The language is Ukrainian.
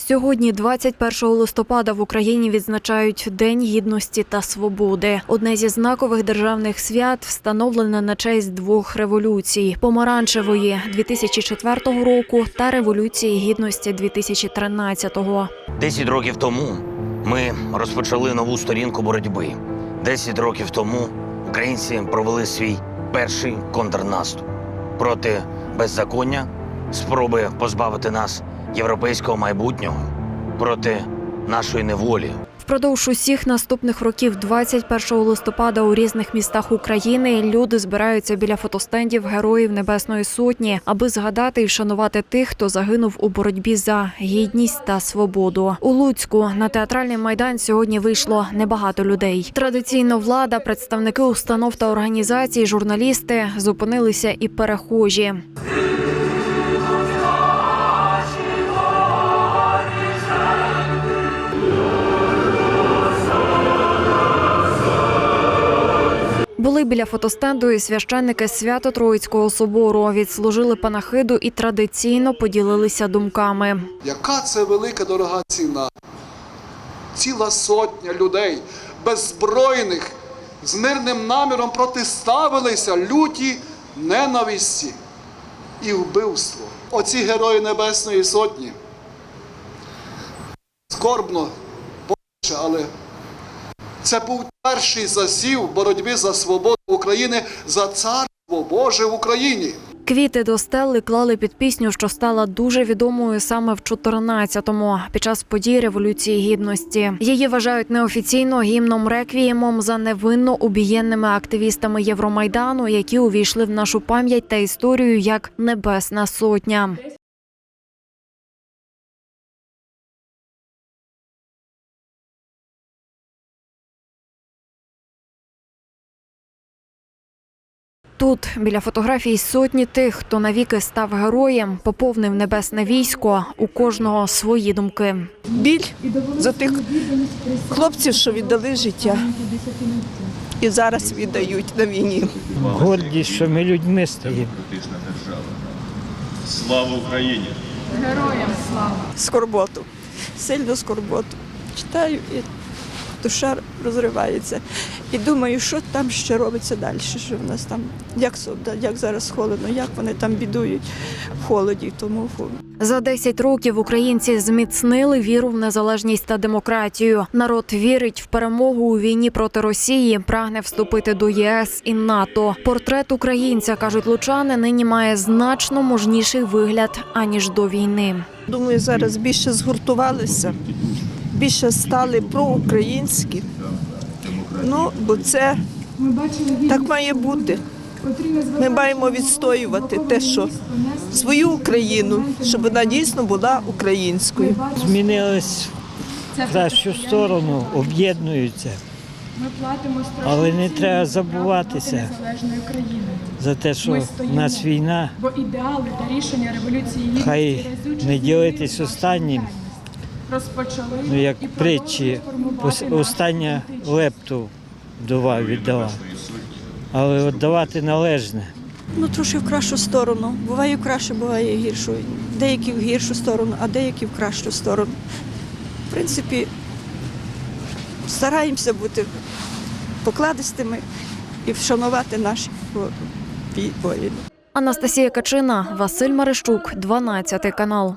Сьогодні, 21 листопада, в Україні відзначають День гідності та свободи. Одне зі знакових державних свят встановлене на честь двох революцій: помаранчевої 2004 року та революції гідності 2013-го. Десять років тому ми розпочали нову сторінку боротьби. Десять років тому українці провели свій перший контрнаступ проти беззаконня, спроби позбавити нас європейського майбутнього, проти нашої неволі. Впродовж усіх наступних років, 21 листопада, у різних містах України люди збираються біля фотостендів Героїв Небесної Сотні, аби згадати і вшанувати тих, хто загинув у боротьбі за гідність та свободу. У Луцьку на театральний майдан сьогодні вийшло небагато людей. Традиційно влада, представники установ та організацій, журналісти зупинилися і перехожі. Були біля фотостенду і священники Свято-Троїцького собору. Відслужили панахиду і традиційно поділилися думками. Яка це велика дорога ціна? Ціла сотня людей беззбройних з мирним наміром протиставилися люті ненависті і вбивству. Оці герої Небесної Сотні. Скорбно, але це був перший засів боротьби за свободу України, за царство Боже в Україні. Квіти до стели клали під пісню, що стала дуже відомою саме в 14-му, під час подій Революції Гідності. Її вважають неофіційно гімном реквіємом за невинно убієнними активістами Євромайдану, які увійшли в нашу пам'ять та історію як Небесна Сотня. Тут біля фотографій сотні тих, хто навіки став героєм, поповнив небесне військо. У кожного свої думки. біль за тих хлопців, що віддали життя. І зараз віддають на війні. гордість, що ми людьми стаємо. Слава Україні! Героям. Скорботу, сильну скорботу. Читаю і душа розривається. І думаю, що там ще робиться далі, що в нас там, як, як зараз холодно, як вони там бідують в холоді. Тому. За 10 років українці зміцнили віру в незалежність та демократію. Народ вірить в перемогу у війні проти Росії, прагне вступити до ЄС і НАТО. Портрет українця кажуть лучани, нині має значно мужніший вигляд аніж до війни. Думаю, зараз більше згуртувалися, більше стали проукраїнські. Ну, бо це так має бути. Ми маємо відстоювати те, що свою Україну, щоб вона дійсно була українською. Змінились в кращу сторону, об'єднуються. Але не треба забуватися за те, що в нас війна, Бо ідеали та рішення революції хай не ділитись останнім, розпочали ну як і притчі, остання лепту вдова віддала. Але от давати належне. Ну, трошки в кращу сторону. Буває в краще, буває і гіршу. Деякі в гіршу сторону, а деякі в кращу сторону. В принципі, стараємося бути покладистими і вшанувати наші воїни. Анастасія Качина, Василь Марищук, 12 канал.